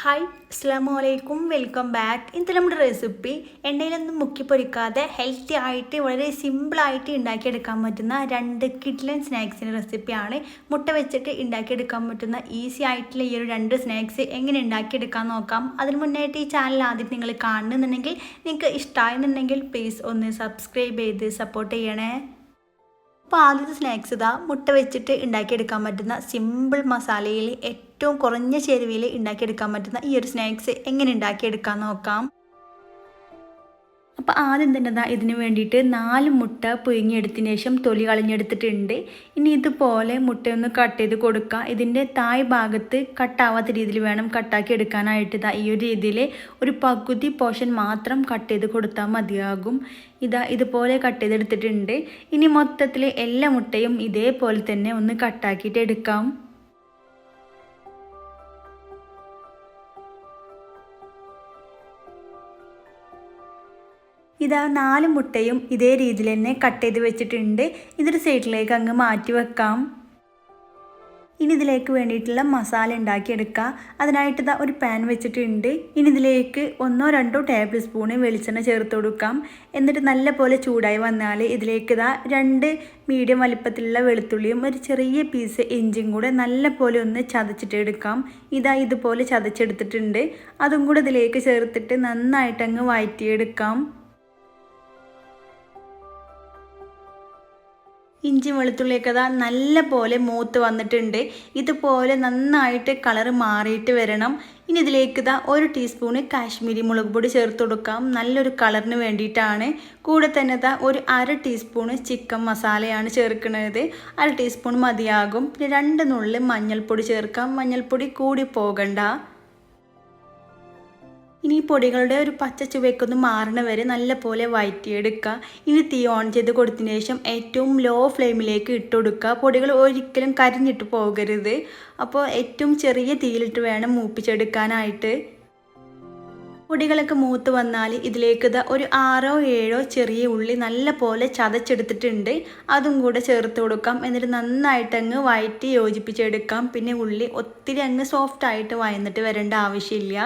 Hi അസ്ലാമലൈക്കും welcome back ഇന്നത്തെ നമ്മുടെ recipe എണ്ണയിലൊന്നും മുക്കി പൊരിക്കാതെ ഹെൽത്തി ആയിട്ട് വളരെ സിമ്പിളായിട്ട് ഉണ്ടാക്കിയെടുക്കാൻ പറ്റുന്ന രണ്ട് കിഡ്ലൻ സ്നാക്സിന്റെ റെസിപ്പിയാണ് മുട്ട വെച്ചിട്ട് ഉണ്ടാക്കിയെടുക്കാൻ പറ്റുന്ന ഈസി ആയിട്ടുള്ള ഈ ഒരു രണ്ട് സ്നാക്സ് എങ്ങനെ ഉണ്ടാക്കിയെടുക്കാൻ നോക്കാം. അതിന് മുന്നായിട്ട് ഈ ചാനൽ ആദ്യം നിങ്ങൾ കാണുന്നുണ്ടെങ്കിൽ നിങ്ങൾക്ക് ഇഷ്ടമായെന്നുണ്ടെങ്കിൽ പ്ലീസ് ഒന്ന് സബ്സ്ക്രൈബ് ചെയ്ത് സപ്പോർട്ട് ചെയ്യണേ. അപ്പോൾ ആദ്യത്തെ സ്നാക്സ് ഇതാ മുട്ട വെച്ചിട്ട് ഉണ്ടാക്കിയെടുക്കാൻ പറ്റുന്ന സിമ്പിൾ മസാലയിൽ ഏറ്റവും കുറഞ്ഞ ചേരുവയിൽ ഉണ്ടാക്കിയെടുക്കാൻ പറ്റുന്ന ഈ ഒരു സ്നാക്സ് എങ്ങനെ ഉണ്ടാക്കിയെടുക്കാൻ നോക്കാം. അപ്പോൾ ആദ്യം തന്നെ ദാ ഇതിന് വേണ്ടിയിട്ട് നാല് മുട്ട പുഴുങ്ങിയെടുത്തതിന് ശേഷം തൊലി കളഞ്ഞെടുത്തിട്ടുണ്ട്. ഇനി ഇതുപോലെ മുട്ടയൊന്ന് കട്ട് ചെയ്ത് കൊടുക്കുക ഇതിന്റെ തായ് ഭാഗത്ത് കട്ടാവാത്ത രീതിയിൽ വേണം കട്ടാക്കി എടുക്കാനായിട്ട്. ഇതാ ഈ ഒരു രീതിയിൽ ഒരു പകുതി പോർഷൻ മാത്രം കട്ട് ചെയ്ത് കൊടുത്താൽ മതിയാകും. ഇതാ ഇതുപോലെ കട്ട് ചെയ്തെടുത്തിട്ടുണ്ട്. ഇനി മൊത്തത്തിൽ എല്ലാ മുട്ടയും ഇതേപോലെ തന്നെ ഒന്ന് കട്ടാക്കിയിട്ട് എടുക്കാം. ഇതാ നാല് മുട്ടയും ഇതേ രീതിയിൽ തന്നെ കട്ട് ചെയ്ത് വെച്ചിട്ടുണ്ട്. ഇതൊരു സൈഡിലേക്ക് അങ്ങ് മാറ്റി വെക്കാം. ഇനി ഇതിലേക്ക് വേണ്ടിയിട്ടുള്ള മസാല ഉണ്ടാക്കിയെടുക്കുക. അതിനായിട്ട് ഇതാ ഒരു പാൻ വെച്ചിട്ടുണ്ട്. ഇനി ഇതിലേക്ക് ഒന്നോ രണ്ടോ ടേബിൾ സ്പൂണ് വെളിച്ചെണ്ണ ചേർത്ത് കൊടുക്കാം. എന്നിട്ട് നല്ല പോലെ ചൂടായി വന്നാൽ ഇതിലേക്ക് ഇതാ രണ്ട് മീഡിയം വലിപ്പത്തിലുള്ള വെളുത്തുള്ളിയും ഒരു ചെറിയ പീസ് ഇഞ്ചിയും കൂടെ നല്ല പോലെ ഒന്ന് ചതച്ചിട്ട് എടുക്കാം. ഇതാ ഇതുപോലെ ചതച്ചെടുത്തിട്ടുണ്ട്. അതും കൂടെ ഇതിലേക്ക് ചേർത്തിട്ട് നന്നായിട്ട് അങ്ങ് ഇഞ്ചി വെളുത്തുള്ളിയൊക്കെ അതാ നല്ല പോലെ മൂത്ത് വന്നിട്ടുണ്ട്. ഇതുപോലെ നന്നായിട്ട് കളറ് മാറിയിട്ട് വരണം. ഇനി ഇതിലേക്ക് ഇതാ ഒരു ടീസ്പൂണ് കാശ്മീരി മുളക് പൊടി ചേർത്ത് കൊടുക്കാം. നല്ലൊരു കളറിന് വേണ്ടിയിട്ടാണ്. കൂടെ തന്നെ ഇതാ ഒരു അര ടീസ്പൂണ് ചിക്കൻ മസാലയാണ് ചേർക്കുന്നത്. അര ടീസ്പൂൺ മതിയാകും. പിന്നെ രണ്ട് നുള്ളിൽ മഞ്ഞൾപ്പൊടി ചേർക്കാം. മഞ്ഞൾപ്പൊടി കൂടി പോകണ്ട. ഇനി ഈ പൊടികളുടെ ഒരു പച്ച ചുവയ്ക്കൊന്ന് മാറണ വരെ നല്ല പോലെ വയറ്റിയെടുക്കുക. ഇനി തീ ഓൺ ചെയ്ത് കൊടുത്തതിന് ശേഷം ഏറ്റവും ലോ ഫ്ലെയിമിലേക്ക് ഇട്ട് കൊടുക്കുക. പൊടികൾ ഒരിക്കലും കരിഞ്ഞിട്ട് പോകരുത്. അപ്പോൾ ഏറ്റവും ചെറിയ തീയിലിട്ട് വേണം മൂപ്പിച്ചെടുക്കാനായിട്ട്. പൊടികളൊക്കെ മൂത്ത് വന്നാൽ ഇതിലേക്ക് ഇതാ ഒരു ആറോ ഏഴോ ചെറിയ ഉള്ളി നല്ല പോലെ ചതച്ചെടുത്തിട്ടുണ്ട്. അതും കൂടെ ചേർത്ത് കൊടുക്കാം. എന്നിട്ട് നന്നായിട്ട് അങ്ങ് വയറ്റി യോജിപ്പിച്ചെടുക്കാം. പിന്നെ ഉള്ളി ഒത്തിരി അങ്ങ് സോഫ്റ്റായിട്ട് വയന്നിട്ട് വരേണ്ട ആവശ്യമില്ല.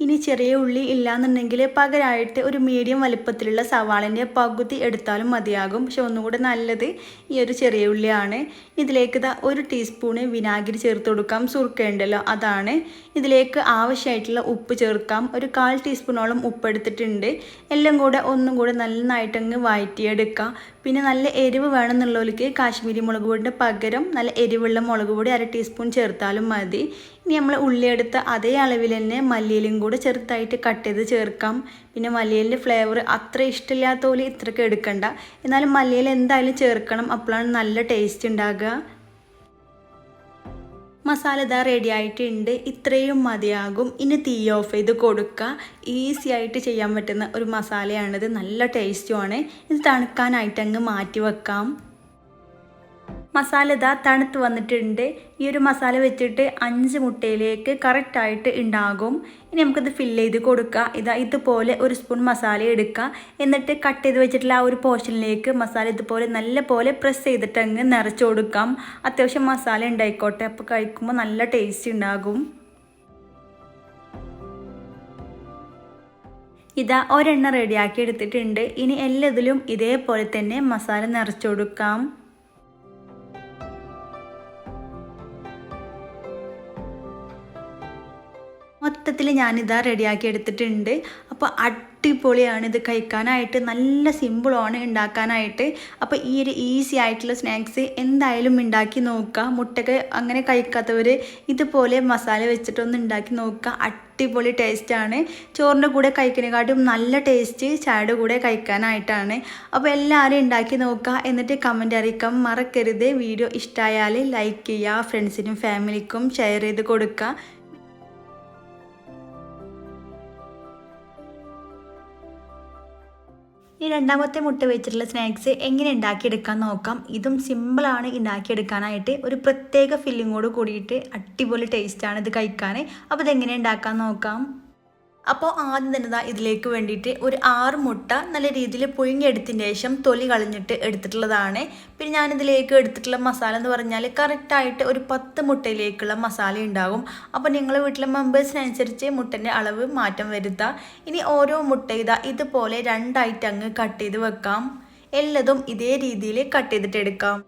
ഇനി ചെറിയ ഉള്ളി ഇല്ലാന്നുണ്ടെങ്കിൽ പകരമായിട്ട് ഒരു മീഡിയം വലിപ്പത്തിലുള്ള സവാളിന്റെ പകുതി എടുത്താലും മതിയാകും. പക്ഷെ ഒന്നുകൂടെ നല്ലത് ഈ ഒരു ചെറിയ ഉള്ളിയാണ്. ഇതിലേക്ക് ഇതാ ഒരു ടീസ്പൂണ് വിനാഗിരി ചേർത്ത് കൊടുക്കാം. സുർക്കയുണ്ടല്ലോ അതാണ്. ഇതിലേക്ക് ആവശ്യമായിട്ടുള്ള ഉപ്പ് ചേർക്കാം. ഒരു കാൽ ടീസ്പൂണോളം ഉപ്പ് എടുത്തിട്ടുണ്ട്. എല്ലാം കൂടെ ഒന്നും കൂടെ നന്നായിട്ടങ്ങ് വഴറ്റിയെടുക്കുക പിന്നെ നല്ല എരിവ് വേണമെന്നുള്ളവർക്ക് കാശ്മീരി മുളക് പൊടിന്റെ പകരം നല്ല എരിവുള്ള മുളക് പൊടി അര ടീസ്പൂൺ ചേർത്താലും മതി. ഇനി നമ്മൾ ഉള്ളിയെടുത്ത അതേ അളവിൽ തന്നെ മല്ലിയിലും കൂടെ ചെറുതായിട്ട് കട്ട് ചെയ്ത് ചേർക്കാം. പിന്നെ മല്ലിയിലിന്റെ ഫ്ലേവർ അത്ര ഇഷ്ടമില്ലാത്ത പോലെ ഇത്രയ്ക്ക് എടുക്കണ്ട. എന്നാലും മല്ലിയിൽ എന്തായാലും ചേർക്കണം. അപ്പോഴാണ് നല്ല ടേസ്റ്റ് ഉണ്ടാകുക മസാല ഇതാ റെഡി ആയിട്ടുണ്ട്. ഇത്രയും മതിയാകും. ഇനി തീ ഓഫ് ചെയ്ത് കൊടുക്കുക ഈസി ആയിട്ട് ചെയ്യാൻ പറ്റുന്ന ഒരു മസാലയാണിത്. നല്ല ടേസ്റ്റുമാണ് ഇത് തണുക്കാനായിട്ട് അങ്ങ് മാറ്റി വെക്കാം. മസാല ഇതാ തണുത്ത് വന്നിട്ടുണ്ട്. ഈ ഒരു മസാല വെച്ചിട്ട് അഞ്ച് മുട്ടയിലേക്ക് കറക്റ്റായിട്ട് ഉണ്ടാകും ഇനി നമുക്കിത് ഫില്ല് ചെയ്ത് കൊടുക്കുക ഇതാ ഇതുപോലെ ഒരു സ്പൂൺ മസാല എടുക്കുക എന്നിട്ട് കട്ട് ചെയ്ത് വെച്ചിട്ടുള്ള ആ ഒരു പോർഷനിലേക്ക് മസാല ഇതുപോലെ നല്ല പോലെ പ്രസ് ചെയ്തിട്ട് അങ്ങ് നിറച്ച് കൊടുക്കാം. അത്യാവശ്യം മസാല ഉണ്ടായിക്കോട്ടെ അപ്പോൾ കഴിക്കുമ്പോൾ നല്ല ടേസ്റ്റ് ഉണ്ടാകും ഇതാ ഒരെണ്ണ റെഡിയാക്കി എടുത്തിട്ടുണ്ട്. ഇനി എല്ലാത്തിലും ഇതേപോലെ തന്നെ മസാല നിറച്ചു കൊടുക്കാം. മൊത്തത്തിൽ ഞാനിതാ റെഡിയാക്കി എടുത്തിട്ടുണ്ട്. അപ്പോൾ അടിപൊളിയാണ് ഇത് കഴിക്കാനായിട്ട്. നല്ല സിമ്പിളാണ് ഉണ്ടാക്കാനായിട്ട്. അപ്പോൾ ഈ ഒരു ഈസി ആയിട്ടുള്ള സ്നാക്സ് എന്തായാലും ഉണ്ടാക്കി നോക്കുക മുട്ടക്ക് അങ്ങനെ കഴിക്കാത്തവർ ഇതുപോലെ മസാല വെച്ചിട്ടൊന്ന് ഉണ്ടാക്കി നോക്കുക അടിപൊളി ടേസ്റ്റാണ് ചോറിന്റെ കൂടെ കഴിക്കുന്നതിനെക്കാട്ടും നല്ല ടേസ്റ്റ് ചായയുടെ കൂടെ കഴിക്കാനായിട്ടാണ്. അപ്പോൾ എല്ലാവരും ഉണ്ടാക്കി നോക്കുക എന്നിട്ട് കമന്റ് അറിയിക്കാം മറക്കരുത്. വീഡിയോ ഇഷ്ടമായാൽ ലൈക്ക് ചെയ്യുക ഫ്രണ്ട്സിനും ഫാമിലിക്കും ഷെയർ ചെയ്ത് കൊടുക്കുക. ഈ രണ്ടാമത്തെ മുട്ട വെച്ചിട്ടുള്ള സ്നാക്സ് എങ്ങനെ ഉണ്ടാക്കിയെടുക്കാൻ നോക്കാം? ഇതും സിമ്പിളാണ് ഉണ്ടാക്കിയെടുക്കാനായിട്ട്. ഒരു പ്രത്യേക ഫില്ലിങ്ങോട് കൂടിയിട്ട് അടിപൊളി ടേസ്റ്റാണ് ഇത് കഴിക്കാൻ അപ്പോൾ ഇതെങ്ങനെ ഉണ്ടാക്കാൻ നോക്കാം? അപ്പോൾ ആദ്യം തന്നെ ദാ ഇതിലേക്ക് വേണ്ടിയിട്ട് ഒരു ആറ് മുട്ട നല്ല രീതിയിൽ പുഴുങ്ങിയെടുത്തതിന് ശേഷം തൊലി കളഞ്ഞിട്ട് എടുത്തിട്ടുള്ളതാണ്. പിന്നെ ഞാനിതിലേക്ക് എടുത്തിട്ടുള്ള മസാല എന്ന് പറഞ്ഞാൽ കറക്റ്റായിട്ട് ഒരു പത്ത് മുട്ടയിലേക്കുള്ള മസാല ഉണ്ടാകും. അപ്പോൾ നിങ്ങൾ വീട്ടിലെ മെമ്പേഴ്സിനനുസരിച്ച് മുട്ടന്റെ അളവ് മാറ്റം വരുത്താം. ഇനി ഓരോ മുട്ട ഇതാ ഇതുപോലെ രണ്ടായിട്ട് അങ്ങ് കട്ട് ചെയ്ത് വെക്കാം. എല്ലതും ഇതേ രീതിയിൽ കട്ട് ചെയ്തിട്ട് എടുക്കാം.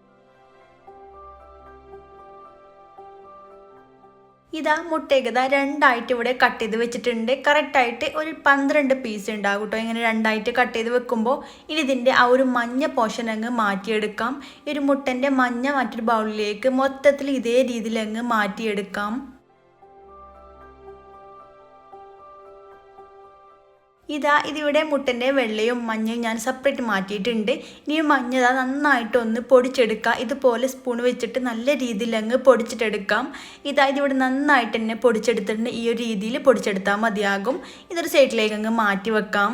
ഇതാ മുട്ടേക്കത രണ്ടായിട്ട് ഇവിടെ കട്ട് ചെയ്ത് വെച്ചിട്ടുണ്ട്. കറക്റ്റായിട്ട് ഒരു പന്ത്രണ്ട് പീസ് ഉണ്ടാകും കേട്ടോ. ഇങ്ങനെ രണ്ടായിട്ട് കട്ട് ചെയ്ത് വെക്കുമ്പോൾ ഇനി ഇതിന്റെ ആ ഒരു മഞ്ഞ പോർഷൻ അങ്ങ് മാറ്റിയെടുക്കാം. ഈ ഒരു മുട്ടന്റെ മഞ്ഞ മറ്റൊരു ബൗളിലേക്ക് മൊത്തത്തിൽ ഇതേ രീതിയിൽ അങ്ങ് മാറ്റിയെടുക്കാം. ഇതാ ഇതിവിടെ മുട്ടന്റെ വെള്ളയും മഞ്ഞയും ഞാൻ സെപ്പറേറ്റ് മാറ്റിയിട്ടുണ്ട്. ഇനി മഞ്ഞ ഇതാ നന്നായിട്ട് ഒന്ന് പൊടിച്ചെടുക്കുക ഇതുപോലെ സ്പൂൺ വെച്ചിട്ട് നല്ല രീതിയിൽ അങ്ങ് പൊടിച്ചിട്ടെടുക്കാം. ഇതാ ഇതിവിടെ നന്നായിട്ട് തന്നെ പൊടിച്ചെടുത്തിട്ടുണ്ട്. ഈ ഒരു രീതിയിൽ പൊടിച്ചെടുത്താൽ മതിയാകും. ഇതൊരു സൈഡിലേക്ക് അങ്ങ് മാറ്റി വെക്കാം.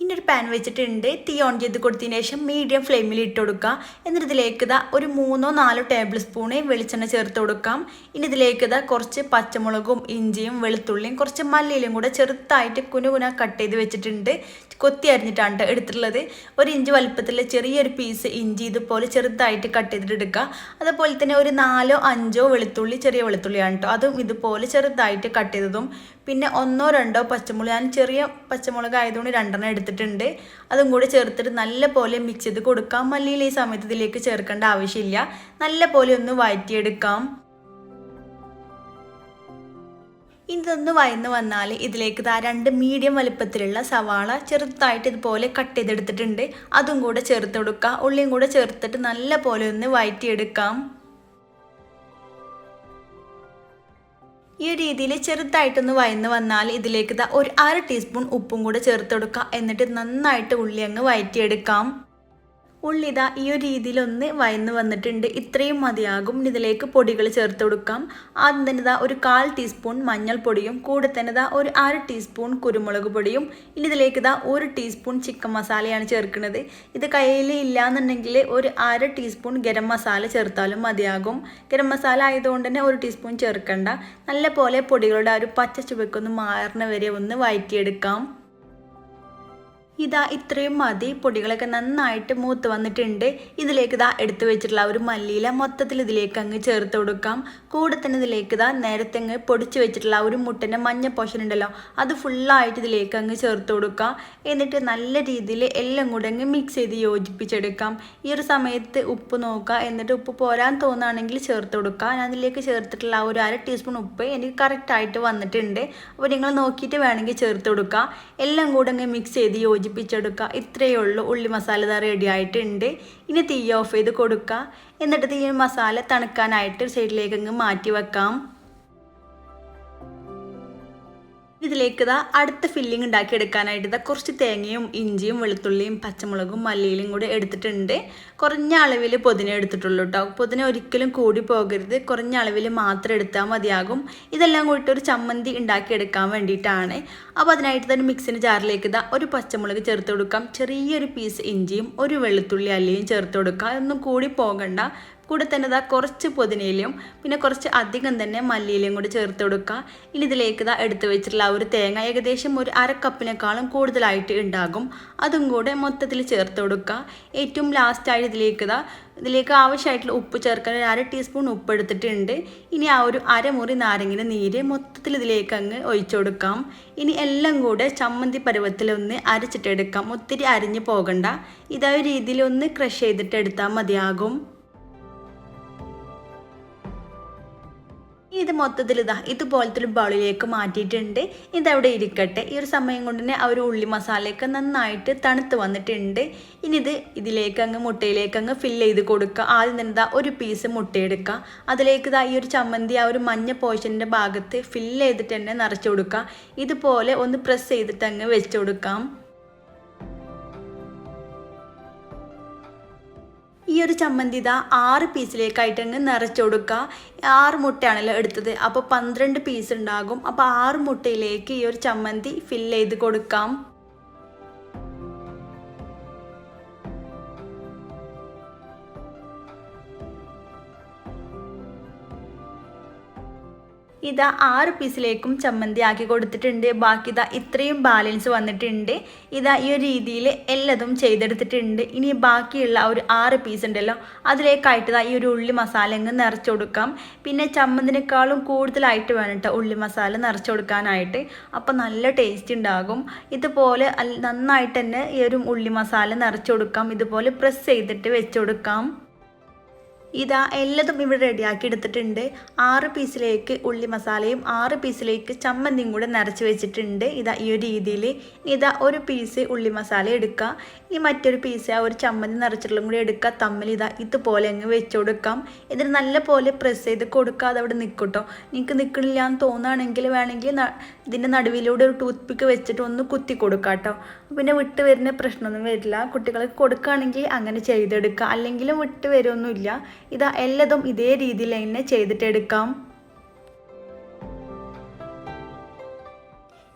ഇനി ഒരു പാൻ വെച്ചിട്ടുണ്ട്. തീ ഓൺ ചെയ്ത് കൊടുത്തതിന് ശേഷം മീഡിയം ഫ്ലെയിമിൽ ഇട്ട് കൊടുക്കുക എന്നിട്ട് ഇതിലേക്ക് ഇതാ ഒരു മൂന്നോ നാലോ ടേബിൾ സ്പൂണ് വെളിച്ചെണ്ണ ചേർത്ത് കൊടുക്കാം. ഇനി ഇതിലേക്ക് ഇതാ കുറച്ച് പച്ചമുളകും ഇഞ്ചിയും വെളുത്തുള്ളിയും കുറച്ച് മല്ലിയിലും കൂടെ ചെറുതായിട്ട് കുനുകുന കട്ട് ചെയ്ത് വെച്ചിട്ടുണ്ട്. കൊത്തി അരിഞ്ഞിട്ടാണ് എടുത്തിട്ടുള്ളത്. ഒരു ഇഞ്ച് വലുപ്പത്തിൽ ചെറിയൊരു പീസ് ഇഞ്ചി ഇതുപോലെ ചെറുതായിട്ട് കട്ട് ചെയ്തിട്ട് എടുക്കുക. അതുപോലെ തന്നെ ഒരു നാലോ അഞ്ചോ വെളുത്തുള്ളി ചെറിയ വെളുത്തുള്ളിയാണ് കേട്ടോ അതും ഇതുപോലെ ചെറുതായിട്ട് കട്ട് ചെയ്തതും പിന്നെ ഒന്നോ രണ്ടോ പച്ചമുളക് ഞാൻ ചെറിയ പച്ചമുളക് ആയതുകൊണ്ട് രണ്ടെണ്ണം എടുത്തിട്ടുണ്ട്. അതും കൂടി ചേർത്തിട്ട് നല്ല പോലെ മിക്സ് ചെയ്ത് കൊടുക്കാം. മല്ലിയിൽ ഈ സമയത്ത് ഇതിലേക്ക് ചേർക്കേണ്ട ആവശ്യമില്ല. നല്ല പോലെ ഒന്ന് വഴറ്റിയെടുക്കാം. ഇതൊന്ന് വയന്ന് വന്നാൽ ഇതിലേക്ക് ദാ രണ്ട് മീഡിയം വലുപ്പത്തിലുള്ള സവാള ചെറുതായിട്ട് ഇതുപോലെ കട്ട് ചെയ്തെടുത്തിട്ടുണ്ട്. അതും കൂടെ ചേർത്ത് കൊടുക്കുക ഉള്ളിയും കൂടെ ചേർത്തിട്ട് നല്ല പോലെ ഒന്ന് വഴറ്റിയെടുക്കാം. ഈ രീതിയിൽ ചെറുതായിട്ടൊന്ന് വയന്ന് വന്നാൽ ഇതിലേക്ക് ഒരു അര ടീസ്പൂൺ ഉപ്പും കൂടെ ചേർത്ത് കൊടുക്കുക എന്നിട്ട് നന്നായിട്ട് ഉള്ളി അങ്ങ് വഴറ്റിയെടുക്കാം ഉള്ളിത ഈ ഒരു രീതിയിലൊന്ന് വയന്ന് വന്നിട്ടുണ്ട്. ഇത്രയും മതിയാകും. ഇതിലേക്ക് പൊടികൾ ചേർത്ത് കൊടുക്കാം. ആദ്യം തന്നെ ഇതാ ഒരു കാൽ ടീസ്പൂൺ മഞ്ഞൾപ്പൊടിയും കൂടെ തന്നെ ഇതാ ഒരു അര ടീസ്പൂൺ കുരുമുളക് പൊടിയും ഇനി ഇതിലേക്ക് ഇതാ ഒരു ടീസ്പൂൺ ചിക്കൻ മസാലയാണ് ചേർക്കുന്നത്. ഇത് കയ്യിൽ ഇല്ലാന്നുണ്ടെങ്കിൽ ഒരു അര ടീസ്പൂൺ ഗരം മസാല ചേർത്താലും മതിയാകും. ഗരം മസാല ആയതുകൊണ്ട് തന്നെ ഒരു ടീസ്പൂൺ ചേർക്കണ്ട. നല്ല പോലെ പൊടികളുടെ ആ ഒരു പച്ച ചുവക്കൊന്ന് മാറുന്ന വരെ ഒന്ന് വഴറ്റിയെടുക്കാം ഇതാ ഇത്രയും മതി പൊടികളൊക്കെ നന്നായിട്ട് മൂത്ത് വന്നിട്ടുണ്ട്. ഇതിലേക്ക് ഇതാ എടുത്തു വെച്ചിട്ടുള്ള ഒരു മല്ലിയില മൊത്തത്തിൽ ഇതിലേക്ക് അങ്ങ് ചേർത്ത് കൊടുക്കാം. കൂടെ തന്നെ ഇതിലേക്ക് ഇതാ നേരത്തെ അങ്ങ് പൊടിച്ച് വെച്ചിട്ടുള്ള ഒരു മുട്ടന്റെ മഞ്ഞ പോഷൻ ഉണ്ടല്ലോ അത് ഫുള്ളായിട്ട് ഇതിലേക്ക് അങ്ങ് ചേർത്ത് കൊടുക്കാം. എന്നിട്ട് നല്ല രീതിയിൽ എല്ലാം കൂടെ അങ്ങ് മിക്സ് ചെയ്ത് യോജിപ്പിച്ചെടുക്കാം. ഈ ഒരു സമയത്ത് ഉപ്പ് നോക്കുക എന്നിട്ട് ഉപ്പ് പോരാൻ തോന്നുകയാണെങ്കിൽ ചേർത്ത് കൊടുക്കുക. ഞാൻ ഇതിലേക്ക് ചേർത്തിട്ടുള്ള ഒരു അര ടീസ്പൂൺ ഉപ്പ് എനിക്ക് കറക്റ്റായിട്ട് വന്നിട്ടുണ്ട്. അപ്പോൾ നിങ്ങൾ നോക്കിയിട്ട് വേണമെങ്കിൽ ചേർത്ത് കൊടുക്കുക. എല്ലാം കൂടെ അങ്ങ് മിക്സ് ചെയ്ത് യോജി യോജിപ്പിച്ചെടുക്കുക ഇത്രയേ ഉള്ളൂ. ഉള്ളി മസാല ഇതാ റെഡി ആയിട്ടുണ്ട്. ഇനി തീ ഓഫ് ചെയ്ത് കൊടുക്കുക എന്നിട്ട് തീ മസാല തണുക്കാനായിട്ട് സൈഡിലേക്ക് അങ്ങ് മാറ്റി വെക്കാം. ഇതിലേക്ക് ഇതാ അടുത്ത ഫില്ലിംഗ് ഉണ്ടാക്കി എടുക്കാനായിട്ട് ഇതാ കുറച്ച് തേങ്ങയും ഇഞ്ചിയും വെളുത്തുള്ളിയും പച്ചമുളകും മല്ലിയിലും കൂടെ എടുത്തിട്ടുണ്ട്. കുറഞ്ഞ അളവിൽ പൊതിന എടുത്തിട്ടുള്ളൂ കേട്ടോ പൊതിന ഒരിക്കലും കൂടി പോകരുത്. കുറഞ്ഞ അളവിൽ മാത്രം എടുത്താൽ മതിയാകും. ഇതെല്ലാം കൂടിയിട്ട് ഒരു ചമ്മന്തി ഉണ്ടാക്കി എടുക്കാൻ വേണ്ടിയിട്ടാണ്. അപ്പോൾ അതിനായിട്ട് തന്നെ മിക്സിന് ജാറിലേക്ക് ഇതാ ഒരു പച്ചമുളക് ചേർത്ത് കൊടുക്കാം. ചെറിയൊരു പീസ് ഇഞ്ചിയും ഒരു വെളുത്തുള്ളി അല്ലിയും ചേർത്ത് കൊടുക്കാം. അതൊന്നും കൂടി പോകണ്ട. കൂടെ തന്നെ ഇതാ കുറച്ച് പുതിനയിലും പിന്നെ കുറച്ച് അധികം തന്നെ മല്ലിയിലയും കൂടി ചേർത്ത് കൊടുക്കുക ഇനി ഇതിലേക്ക് ഇതാ എടുത്ത് വെച്ചിട്ടുള്ള ഒരു തേങ്ങ ഏകദേശം ഒരു അര കപ്പിനേക്കാളും കൂടുതലായിട്ട് ഉണ്ടാകും. അതും കൂടെ മൊത്തത്തിൽ ചേർത്ത് കൊടുക്കുക ഏറ്റവും ലാസ്റ്റായിട്ട് ഇതിലേക്ക് ഇതാ ഇതിലേക്ക് ആവശ്യമായിട്ടുള്ള ഉപ്പ് ചേർക്കാൻ ഒരു അര ടീസ്പൂൺ ഉപ്പ് എടുത്തിട്ടുണ്ട്. ഇനി ആ ഒരു അരമുറി നാരങ്ങിന്റെ നീര് മൊത്തത്തിൽ ഇതിലേക്ക് അങ്ങ് ഒഴിച്ചു കൊടുക്കാം. ഇനി എല്ലാം കൂടെ ചമ്മന്തി പരുവത്തിലൊന്ന് അരച്ചിട്ടെടുക്കാം. ഒത്തിരി അരിഞ്ഞു പോകണ്ട. ഇതായ രീതിയിൽ ഒന്ന് ക്രഷ് ചെയ്തിട്ട് എടുത്താൽ മതിയാകും. ഇത് മൊത്തത്തിൽ ഇതാ ഇതുപോലത്തെ ഒരു ബൗളിലേക്ക് മാറ്റിയിട്ടുണ്ട്. ഇതവിടെ ഇരിക്കട്ടെ. ഈ ഒരു സമയം കൊണ്ട് തന്നെ ആ ഒരു ഉള്ളി മസാലയൊക്കെ നന്നായിട്ട് തണുത്ത് വന്നിട്ടുണ്ട്. ഇനി ഇത് ഇതിലേക്ക് അങ്ങ് മുട്ടയിലേക്ക് അങ്ങ് ഫില്ല് ചെയ്ത് കൊടുക്കുക. ആദ്യം തന്നെ ഇതാ ഒരു പീസ് മുട്ട എടുക്കുക അതിലേക്ക് ഇതാ ഈ ഒരു ചമ്മന്തി ആ ഒരു മഞ്ഞ പോർഷന്റെ ഭാഗത്ത് ഫില്ല് ചെയ്തിട്ട് തന്നെ നിറച്ച് കൊടുക്കുക. ഇതുപോലെ ഒന്ന് പ്രസ് ചെയ്തിട്ട് അങ്ങ് വെച്ച് കൊടുക്കാം. ഈ ഒരു ചമ്മന്തി ഇതാ ആറ് പീസിലേക്കായിട്ട് അങ്ങ് നിറച്ചു കൊടുക്കുക ആറ് മുട്ടയാണല്ലോ എടുത്തത്. അപ്പോൾ പന്ത്രണ്ട് പീസ് ഉണ്ടാകും. അപ്പോൾ ആറ് മുട്ടയിലേക്ക് ഈ ഒരു ചമ്മന്തി ഫില്ല് ചെയ്ത് കൊടുക്കാം. ഇതാ ആറ് പീസിലേക്കും ചമ്മന്തി ആക്കി കൊടുത്തിട്ടുണ്ട്. ബാക്കി ഇതാ ഇത്രയും ബാലൻസ് വന്നിട്ടുണ്ട്. ഇതാ ഈ ഒരു രീതിയിൽ എല്ലാതും ചെയ്തെടുത്തിട്ടുണ്ട്. ഇനി ബാക്കിയുള്ള ഒരു ആറ് പീസ് ഉണ്ടല്ലോ അതിലേക്കായിട്ട് ഇതാ ഈ ഒരു ഉള്ളി മസാല അങ്ങ് നിറച്ചു കൊടുക്കാം. പിന്നെ ചമ്മന്തിനേക്കാളും കൂടുതലായിട്ട് വേണം കേട്ടോ ഉള്ളി മസാല നിറച്ചു കൊടുക്കാനായിട്ട്. അപ്പോൾ നല്ല ടേസ്റ്റ് ഉണ്ടാകും. ഇതുപോലെ നന്നായിട്ട് തന്നെ ഈ ഒരു ഉള്ളി മസാല നിറച്ചു കൊടുക്കാം. ഇതുപോലെ പ്രസ് ചെയ്തിട്ട് വെച്ചു കൊടുക്കാം. ഇതാ എല്ലതും ഇവിടെ റെഡിയാക്കി എടുത്തിട്ടുണ്ട് ആറ് പീസിലേക്ക് ഉള്ളി മസാലയും ആറ് പീസിലേക്ക് ചമ്മന്തിയും കൂടെ നിറച്ച് വെച്ചിട്ടുണ്ട്. ഇതാ ഈ ഒരു രീതിയിൽ ഇതാ ഒരു പീസ് ഉള്ളി മസാല എടുക്കുക ഇനി മറ്റൊരു പീസ് ആ ഒരു ചമ്മന്തി നിറച്ചിട്ടുള്ള കൂടി എടുക്കുക തമ്മിൽ ഇതാ ഇതുപോലെ അങ്ങ് വെച്ച് കൊടുക്കാം. ഇതിന് നല്ല പോലെ പ്രസ് ചെയ്ത് കൊടുക്കാതെ അവിടെ നിൽക്കട്ടോ നിങ്ങൾക്ക് നിൽക്കണില്ല എന്ന് തോന്നുകയാണെങ്കിൽ വേണമെങ്കിൽ ഇതിന്റെ നടുവിലൂടെ ഒരു ടൂത്ത് പിക്ക് വെച്ചിട്ട് ഒന്ന് കുത്തി കൊടുക്കാം കേട്ടോ പിന്നെ വിട്ട് വരുന്ന പ്രശ്നമൊന്നും വരില്ല. കുട്ടികൾക്ക് കൊടുക്കുകയാണെങ്കിൽ അങ്ങനെ ചെയ്തെടുക്കുക അല്ലെങ്കിലും വിട്ട് വരുമൊന്നുമില്ല ഇതാ എല്ലതും ഇതേ രീതിയിൽ തന്നെ ചെയ്തിട്ടെടുക്കാം.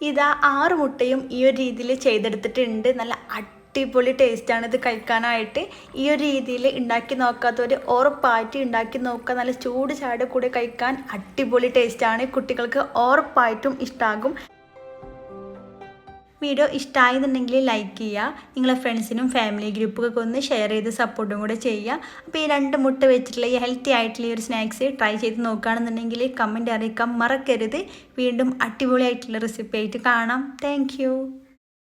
ഇതാ ആറ് മുട്ടയും ഈ ഒരു രീതിയിൽ ചെയ്തെടുത്തിട്ടുണ്ട്. നല്ല അടിപൊളി ടേസ്റ്റാണ് ഇത് കഴിക്കാനായിട്ട്. ഈ ഒരു രീതിയിൽ ഉണ്ടാക്കി നോക്കാത്തവർ ഉറപ്പായിട്ട് ഉണ്ടാക്കി നോക്കുക. നല്ല ചൂട് ചാട് കൂടെ കഴിക്കാൻ അടിപൊളി ടേസ്റ്റാണ്. കുട്ടികൾക്ക് ഉറപ്പായിട്ടും ഇഷ്ടമാകും വീഡിയോ ഇഷ്ടമായെന്നുണ്ടെങ്കിൽ ലൈക്ക് ചെയ്യുക. നിങ്ങളെ ഫ്രണ്ട്സിനും ഫാമിലി ഗ്രൂപ്പൊക്കെ ഒന്ന് ഷെയർ ചെയ്ത് സപ്പോർട്ടും കൂടെ ചെയ്യുക. അപ്പോൾ ഈ രണ്ട് മുട്ട വെച്ചിട്ടുള്ള ഈ ഹെൽത്തി ആയിട്ടുള്ള ഒരു സ്നാക്സ് ട്രൈ ചെയ്ത് നോക്കുകയാണെന്നുണ്ടെങ്കിൽ കമന്റ് അറിയിക്കാൻ മറക്കരുത്. വീണ്ടും അടിപൊളിയായിട്ടുള്ള റെസിപ്പി ആയിട്ട് കാണാം. താങ്ക്